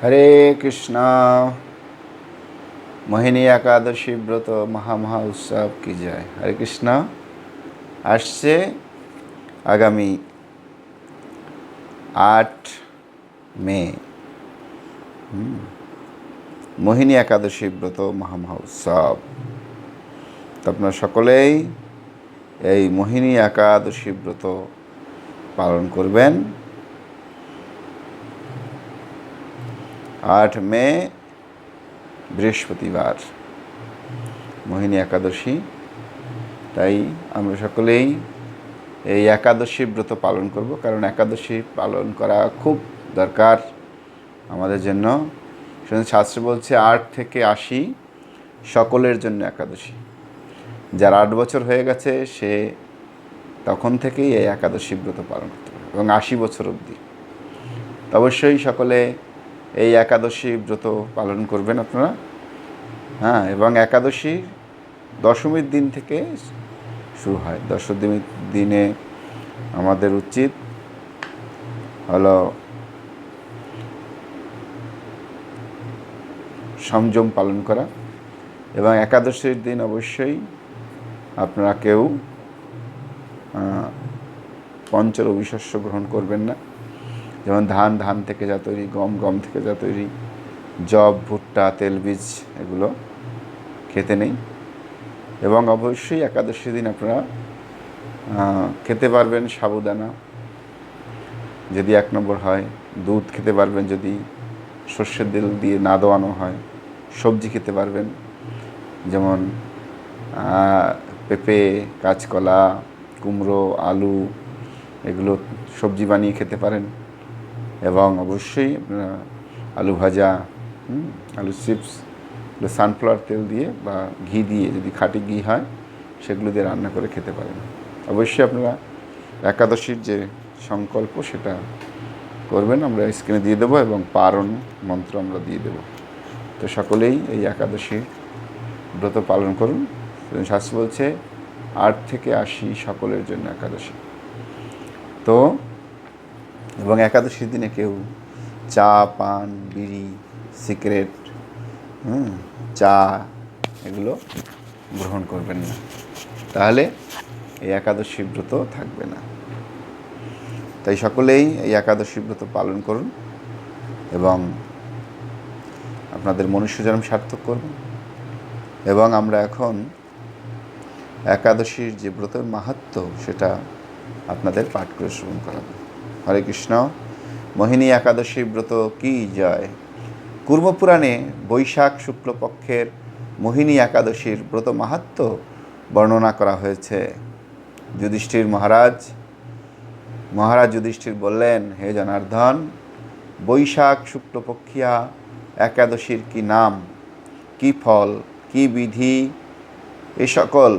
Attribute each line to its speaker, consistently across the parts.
Speaker 1: হরে কৃষ্ণ। মোহিনী একাদশী ব্রত মহা মহা উৎসব কি যায় হরে কৃষ্ণ। আসছে আগামী আট মে। মোহিনী একাদশী ব্রত মহা মহা উৎসব আপনারা সকলেই এই মোহিনী একাদশী ব্রত পালন করবেন। আট মে, বৃহস্পতিবার। মোহিনী একাদশী। তাই আমরা সকলেই এই একাদশী ব্রত পালন করব, কারণ একাদশী পালন করা খুব দরকার আমাদের জন্য। শুধু শাস্ত্র বলছে, আট থেকে আশি সকলের জন্য একাদশী। যার আট বছর হয়ে গেছে, সে তখন থেকেই এই একাদশী ব্রত পালন করতে পারে এবং আশি বছর অবধি। অবশ্যই সকলে এই একাদশী ব্রত পালন করবেন আপনারা। হ্যাঁ এবং একাদশী দশমীর দিন থেকে শুরু হয়। দশমীর দিনে আমাদের উচিত হলো সংযম পালন করা, এবং একাদশীর দিন অবশ্যই আপনারা কেউ পঞ্চর অবিশস্য গ্রহণ করবেন না। যেমন ধান ধান থেকে যা তৈরি, গম গম থেকে যা তৈরি জব ভুট্টা তেলবীজ এগুলো খেতে নেই। এবং অবশ্যই একাদশী দিন আপনারা খেতে পারবেন সাবুদানা। যদি এক নম্বর হয়, দুধ খেতে পারবেন। যদি সর্ষের তেল দিয়ে না দেওয়ানো হয়, সবজি খেতে পারবেন। যেমন পেঁপে, কাঁচকলা, কুমড়ো, আলু, এগুলো সবজি বানিয়ে খেতে পারেন। এবং অবশ্যই আপনারা আলু ভাজা আলু চিপস সানফ্লাওয়ার তেল দিয়ে বা ঘি দিয়ে যদি খাঁটি ঘি হয়, সেগুলো দিয়ে রান্না করে খেতে পারেন। অবশ্যই আপনারা একাদশীর যে সংকল্প, সেটা করবেন। আমরা স্ক্রিনে দিয়ে দেবো এবং পারণ মন্ত্র আমরা দিয়ে দেবো। তো সকলেই এই একাদশী ব্রত পালন করুন। শাস্ত্র বলছে, আট থেকে আশি সকলের জন্য একাদশী। তো এবং একাদশীর দিনে কেউ চা, পান, বিড়ি, সিগারেট, হুম, চা এগুলো গ্রহণ করবেন না। তাহলে এই একাদশী ব্রত থাকবে না। তাই সকলেই এই একাদশী ব্রত পালন করুন এবং আপনাদের মনুষ্য জন্ম সার্থক করুন। এবং আমরা এখন একাদশীর যে ব্রতের মাহাত্ম, সেটা আপনাদের পাঠ করে শ্রবণ করাবো। হরে কৃষ্ণ। মোহিনী একাদশী ব্রত কি জয়? কুর্মপুরাণে বৈশাখ শুক্লপক্ষের মোহিনী একাদশীর ব্রত মাহাত্ম বর্ণনা করা হয়েছে। যুধিষ্ঠির মহারাজ মহারাজ যুধিষ্ঠির বললেন, হে জনার্দন, বৈশাখ শুক্লপক্ষিয়া একাদশীর কি নাম, কি ফল, কি বিধি, এ সকল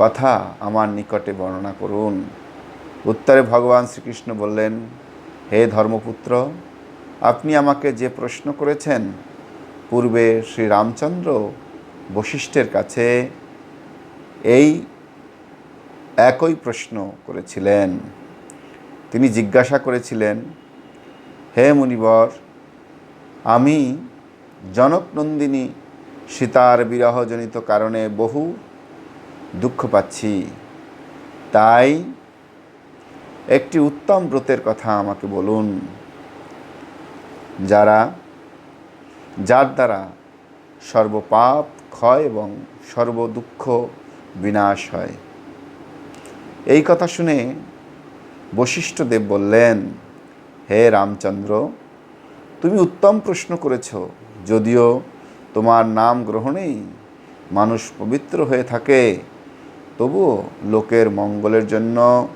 Speaker 1: কথা আমার নিকটে বর্ণনা করুন। উত্তরে ভগবান শ্রীকৃষ্ণ বললেন, হে ধর্মপুত্র, আপনি আমাকে যে প্রশ্ন করেছেন, পূর্বে শ্রী রামচন্দ্র বশিষ্ঠের কাছে এই একই প্রশ্ন করেছিলেন। তিনি জিজ্ঞাসা করেছিলেন, হে মুনিবর, আমি জনকনন্দিনী সীতার বিরহজনিত কারণে বহু দুঃখ পাচ্ছি, তাই একটি উত্তম ব্রতের কথা আমাকে বলুন। যারা, যার দ্বারা সর্বপাপ ক্ষয় এবং সর্বদুঃখ বিনাশ হয়। এই কথা শুনে বশিষ্ঠদেব বললেন, হে রামচন্দ্র, তুমি উত্তম প্রশ্ন করেছ। যদিও তোমার নাম গ্রহণেই মানুষ পবিত্র হয়ে থাকে, তবুও লোকের মঙ্গলের জন্য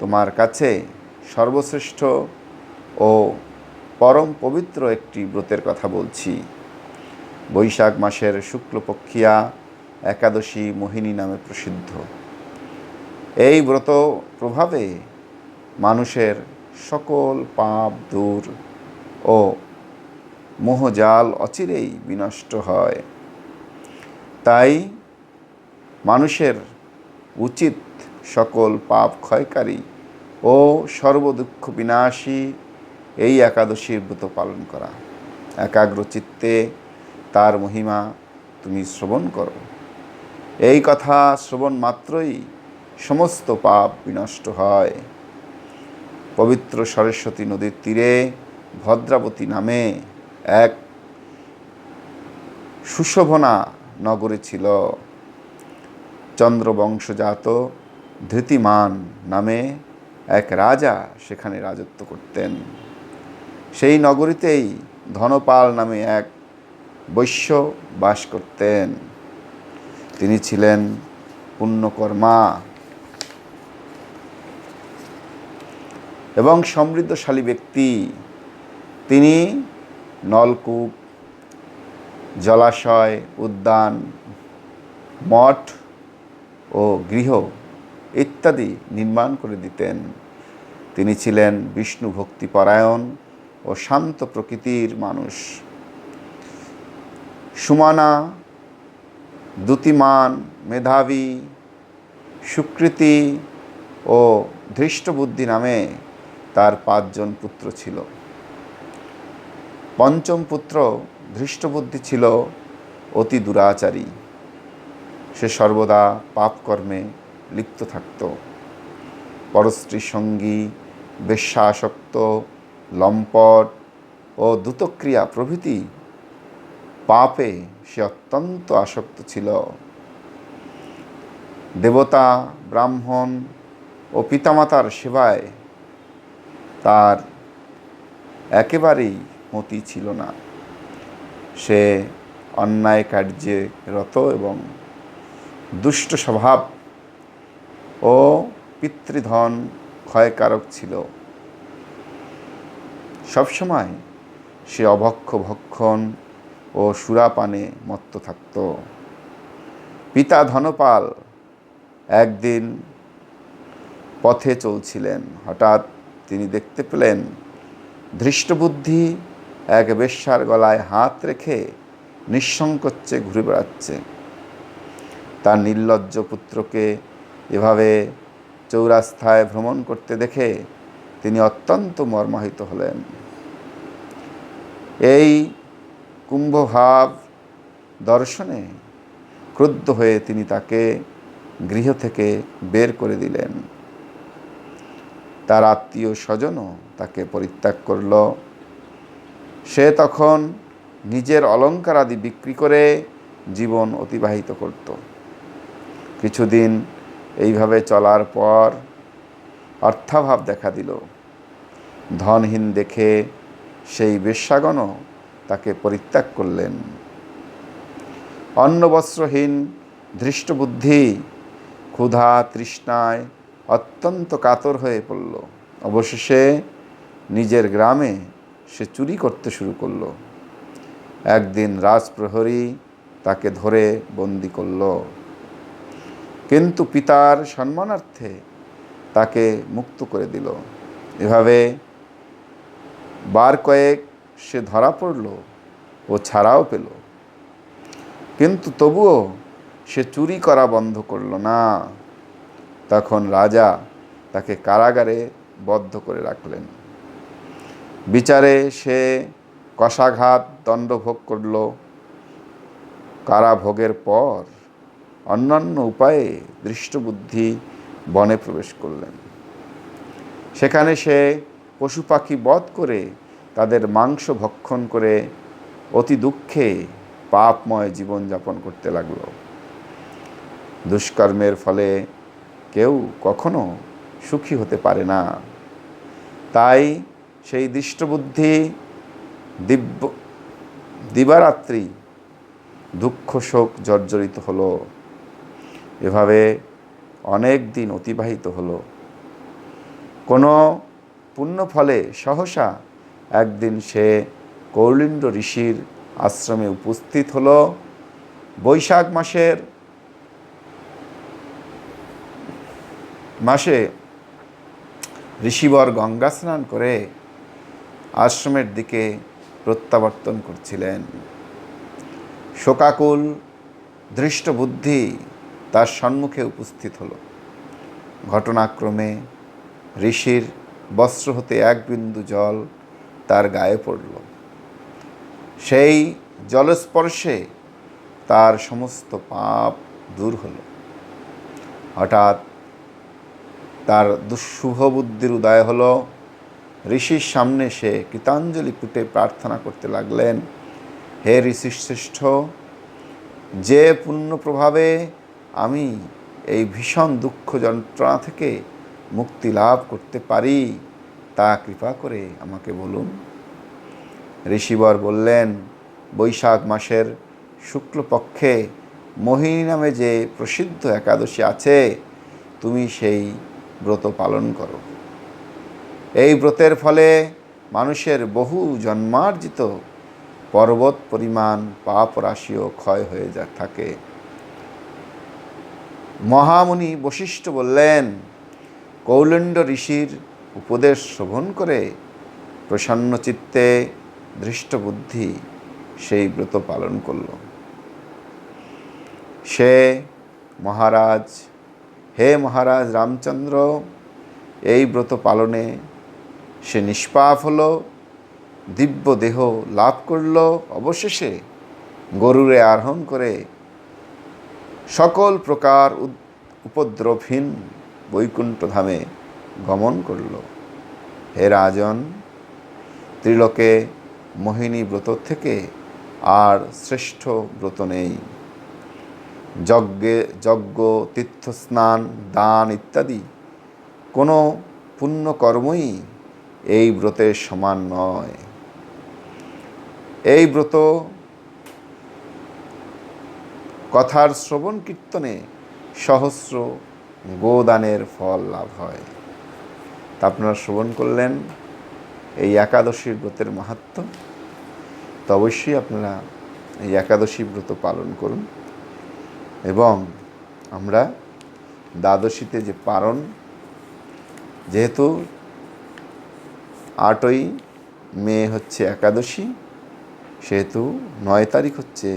Speaker 1: তোমার কাছে সর্বশ্রেষ্ঠ ও পরম পবিত্র একটি ব্রতের কথা বলছি। বৈশাখ মাসের শুক্লপক্ষিয়া একাদশী মোহিনী নামে প্রসিদ্ধ। এই ব্রত প্রভাবে মানুষের সকল পাপ দূর ও মোহজাল অচিরেই বিনষ্ট হয়। তাই মানুষের উচিত সকল পাপ ক্ষয়কারী ও সর্বদুঃখ বিনাশী এই একাদশীর ব্রত পালন করা। একাগ্র চিত্তে তার মহিমা তুমি শ্রবণ করো। এই কথা শ্রবণ মাত্রই সমস্ত পাপ বিনষ্ট হয়। পবিত্র সরস্বতী নদীর তীরে ভদ্রাবতী নামে এক সুশোভনা নগরে ছিল। চন্দ্রবংশজাত ধৃতিমান নামে এক রাজা সেখানে রাজত্ব করতেন। সেই নগরীতেই ধনপাল নামে এক বৈশ্য বাস করতেন। তিনি ছিলেন পুণ্যকর্মা। এবং সমৃদ্ধশালী ব্যক্তি। তিনি নলকূপ, জলাশয়, উদ্যান, মঠ ও গৃহ ইত্যাদি নির্মাণ করে দিতেন। তিনি ছিলেন বিষ্ণু ভক্তিপরায়ণ ও শান্ত প্রকৃতির মানুষ। সুমানা, দ্যুতিমান মেধাবী, সুকৃতি ও ধৃষ্টবুদ্ধি নামে তার পাঁচজন পুত্র ছিল। পঞ্চম পুত্র ধৃষ্টবুদ্ধি ছিল অতি দুরাচারী। সে সর্বদা পাপকর্মে লিপ্ত থাকত। পরস্ত্রী সঙ্গী, বেশ্যাসক্ত, লম্পট ও দ্রুতক্রিয়া প্রভৃতি পাপে সে অত্যন্ত আসক্ত ছিল। দেবতা, ব্রাহ্মণ ও পিতামাতার সেবায় তার একেবারেই মতি ছিল না। সে অন্যায় কার্যে রত এবং দুষ্ট স্বভাব ও পিতৃধন ক্ষয়কারক ছিল। সবসময় সে অভক্ষ ভক্ষণ ও সুরাপানে মত্ত থাকত। পিতা ধনপাল একদিন পথে চলছিলেন। হঠাৎ তিনি দেখতে পেলেন, ধৃষ্টবুদ্ধি এক বেশ্যার গলায় হাত রেখে নিঃসংকোচে ঘুরে বেড়াচ্ছে। তার নির্লজ্জ পুত্রকে এভাবে চৌরাস্তায় ভ্রমণ করতে দেখে তিনি অত্যন্ত মর্মাহিত হলেন। এই কুম্ভভাব দর্শনে ক্রুদ্ধ হয়ে তিনি তাকে গৃহ থেকে বের করে দিলেন। তার আত্মীয় স্বজনও তাকে পরিত্যাগ করল। সে তখন নিজের অলঙ্কার আদি বিক্রি করে জীবন অতিবাহিত করত। কিছুদিন এইভাবে চলার পর অর্থাভাব দেখা দিল। ধনহীন দেখে সেই বেশ্যাগণও তাকে পরিত্যাগ করলেন। অন্নবস্ত্রহীন ধৃষ্টবুদ্ধি ক্ষুধা তৃষ্ণায় অত্যন্ত কাতর হয়ে পড়ল। অবশেষে নিজের গ্রামে সে চুরি করতে শুরু করল। একদিন রাজপ্রহরী তাকে ধরে বন্দি করল। কিন্তু পিতার সম্মানার্থে তাকে মুক্ত করে দিল। এভাবে বার কয়েক সে ধরা পড়ল ও ছাড়াও পেল। কিন্তু তবুও সে চুরি করা বন্ধ করল না। তখন রাজা তাকে কারাগারে বদ্ধ করে রাখলেন। বিচারে সে কষাঘাত দণ্ডভোগ করল। কারাভোগের পর অন্যান্য উপায়ে দৃষ্টবুদ্ধি বনে প্রবেশ করলেন। সেখানে সে পশু পাখি বধ করে তাদের মাংস ভক্ষণ করে অতি দুঃখে পাপময় জীবনযাপন করতে লাগল। দুষ্কর্মের ফলে কেউ কখনো সুখী হতে পারে না। তাই সেই দৃষ্টবুদ্ধি দিব্য দিবারাত্রি দুঃখ শোক জর্জরিত হলো। এভাবে অনেক দিন অতিবাহিত হলো। কোনো পুণ্য ফলে সহসা একদিন সে কৌলিণ্ড ঋষির আশ্রমে উপস্থিত হলো। বৈশাখ মাসের মাসে ঋষিবর গঙ্গা স্নান করে আশ্রমের দিকে প্রত্যাবর্তন করছিলেন। শোকাকুল দৃষ্টবুদ্ধি তার সম্মুখে উপস্থিত হলো। ঘটনাক্রমে ঋষির বস্ত্র হতে এক বিন্দু জল তার গায়ে পড়ল। সেই জলস্পর্শে তার সমস্ত পাপ দূর হল। হঠাৎ তার দুঃশুভ বুদ্ধির উদয় হলো। ঋষির সামনে সে কৃতাঞ্জলি পুটে প্রার্থনা করতে লাগলেন, হে ঋষিশ্রেষ্ঠ, যে পুণ্য প্রভাবে আমি এই ভীষণ দুঃখ যন্ত্রণা থেকে মুক্তি লাভ করতে পারি। তা কৃপা করে আমাকে বলুন। ঋষিবর বললেন, বৈশাখ মাসের শুক্লপক্ষে মোহিনী নামে যে প্রসিদ্ধ একাদশী আছে, তুমি সেই ব্রত পালন করো। এই ব্রতের ফলে মানুষের বহু জন্মার্জিত পর্বত পরিমাণ পাপ রাশিও ক্ষয় হয়ে যা, থাকে। মহামুনি বশিষ্ঠ বললেন, কৌলণ্ড ঋষির উপদেশ শ্রবণ করে প্রসন্ন চিত্তে দৃষ্টবুদ্ধি সেই ব্রত পালন করল। সে, মহারাজ, হে মহারাজ রামচন্দ্র, এই ব্রত পালনে সে নিষ্পাপ হলো, দিব্য দেহ লাভ করল, অবশেষে গরুরে আরোহণ করে সকল প্রকার উপদ্রবহীন বৈকুণ্ঠ ধামে গমন করল। হে রাজন, ত্রিলোকে, মোহিনী ব্রত থেকে আর শ্রেষ্ঠ ব্রত নেই। যজ্ঞে, যজ্ঞ, তীর্থস্নান, দান ইত্যাদি কোনো পুণ্যকর্মই এই ব্রতের সমান নয়। এই ব্রত কথার শ্রবণ কীর্তনে সহস্র গোদানের ফল লাভ হয়। তা আপনারা শ্রবণ করলেন এই একাদশীর ব্রতের মাহাত্ম। তো অবশ্যই আপনারা এই একাদশী ব্রত পালন করুন এবং আমরা দ্বাদশীতে যে পারণ, যেহেতু আটই মে হচ্ছে একাদশী, সেহেতু নয় তারিখ হচ্ছে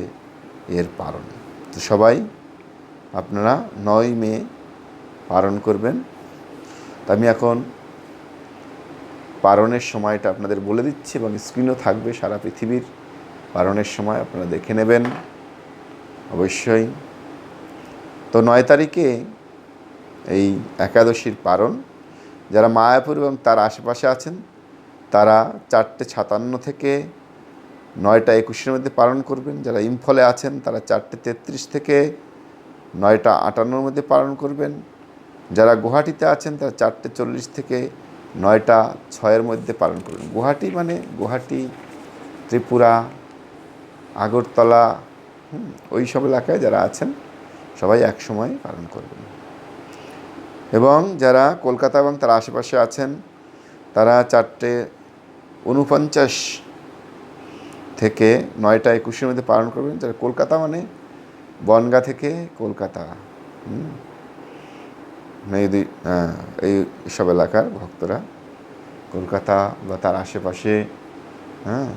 Speaker 1: এর পারণ। তো সবাই আপনারা নয় মে পালন করবেন। তা আমি এখন পারণের সময়টা আপনাদের বলে দিচ্ছি এবং স্ক্রিনও থাকবে সারা পৃথিবীর পারণের সময়, আপনারা দেখে নেবেন অবশ্যই। তো নয় তারিখে এই একাদশীর পারণ যারা মায়াপুর এবং তার আশেপাশে আছেন, তারা চারটে সাতান্ন থেকে নয়টা একুশের মধ্যে পালন করবেন। যারা ইম্ফলে আছেন, তারা চারটে তেত্রিশ থেকে নয়টা আটান্নর মধ্যে পালন করবেন। যারা গুয়াহাটিতে আছেন, তারা চারটে চল্লিশ থেকে নয়টা ছয়ের মধ্যে পালন করবেন। গুয়াহাটি মানে গুয়াহাটি, ত্রিপুরা, আগরতলা ওই সব এলাকায় যারা আছেন, সবাই একসময় পালন করবেন। এবং যারা কলকাতা এবং তার আশেপাশে আছেন, তারা চারটে উনপঞ্চাশ থেকে নয়টা একুশের মধ্যে পালন করবেন যারা কলকাতা মানে বনগা থেকে কলকাতা। এই দুই হ্যাঁ, এই সব এলাকার ভক্তরা কলকাতা বা তার আশেপাশে হ্যাঁ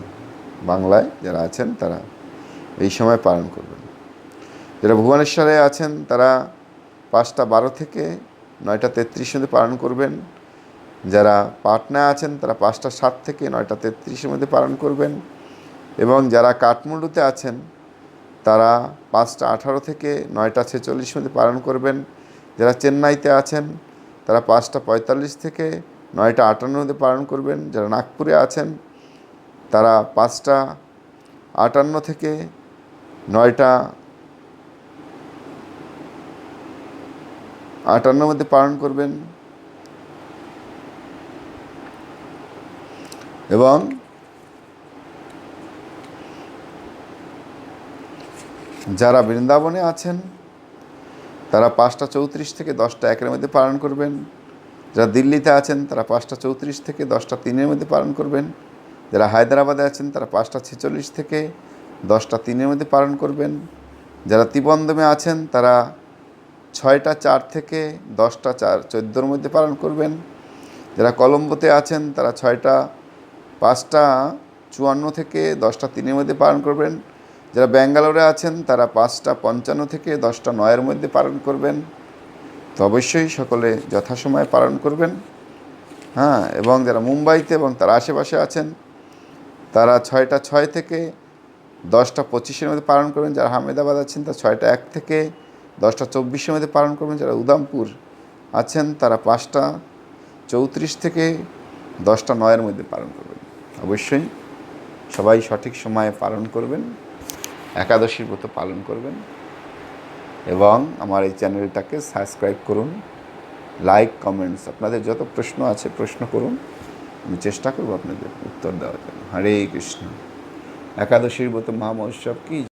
Speaker 1: বাংলায় যারা আছেন তারা এই সময় পালন করবেন। যারা ভুবনেশ্বরে আছেন তারা পাঁচটা বারো থেকে নয়টা তেত্রিশের মধ্যে পালন করবেন। যারা পাটনায় আছেন তারা পাঁচটা সাত থেকে নয়টা তেত্রিশের মধ্যে পালন করবেন। এবং যারা কাঠমান্ডুতে আছেন, তারা পাঁচটা আঠারো থেকে নয়টা ছেচল্লিশ মধ্যে পালন করবেন। যারা চেন্নাইতে আছেন, তারা পাঁচটা পঁয়তাল্লিশ থেকে নয়টা আটান্নর মধ্যে পালন করবেন। যারা নাগপুরে আছেন, তারা পাঁচটা আটান্ন থেকে নয়টা আটান্নর মধ্যে পালন করবেন। এবং যারা বৃন্দাবনে আছেন, তারা পাঁচটা চৌত্রিশ থেকে দশটা একের মধ্যে পালন করবেন। যারা দিল্লিতে আছেন, তারা পাঁচটা চৌত্রিশ থেকে দশটা তিনের মধ্যে পালন করবেন। যারা হায়দ্রাবাদে আছেন, তারা পাঁচটা ছেচল্লিশ থেকে দশটা তিনের মধ্যে পালন করবেন। যারা তিবন্দমে আছেন, তারা ছয়টা চার থেকে দশটা চার, চোদ্দোর মধ্যে পালন করবেন। যারা কলম্বোতে আছেন, তারা ছয়টা পাঁচটা চুয়ান্ন থেকে দশটা তিনের মধ্যে পালন করবেন। যারা ব্যাঙ্গালোরে আছেন, তারা পাঁচটা পঞ্চান্ন থেকে দশটা নয়ের মধ্যে পালন করবেন। তো অবশ্যই সকলে যথাসময়ে পালন করবেন। হ্যাঁ এবং যারা মুম্বাইতে এবং তার আশেপাশে আছেন, তারা ছয়টা ছয় থেকে দশটা পঁচিশের মধ্যে পালন করবেন। যারা হামেদাবাদ আছেন, তারা ছয়টা এক থেকে দশটা চব্বিশের মধ্যে পালন করবেন। যারা উদামপুর আছেন, তারা পাঁচটা চৌত্রিশ থেকে দশটা নয়ের মধ্যে পালন করবেন। অবশ্যই সবাই সঠিক সময়ে পালন করবেন। একাদশীর মতো পালন করবেন এবং আমার এই চ্যানেলটাকে সাবস্ক্রাইব করুন, লাইক, কমেন্টস, আপনাদের যত প্রশ্ন আছে প্রশ্ন করুন, আমি চেষ্টা করব আপনাদের উত্তর দেওয়ার জন্য। হরে কৃষ্ণ। একাদশীর মতো মহামহোৎসব কি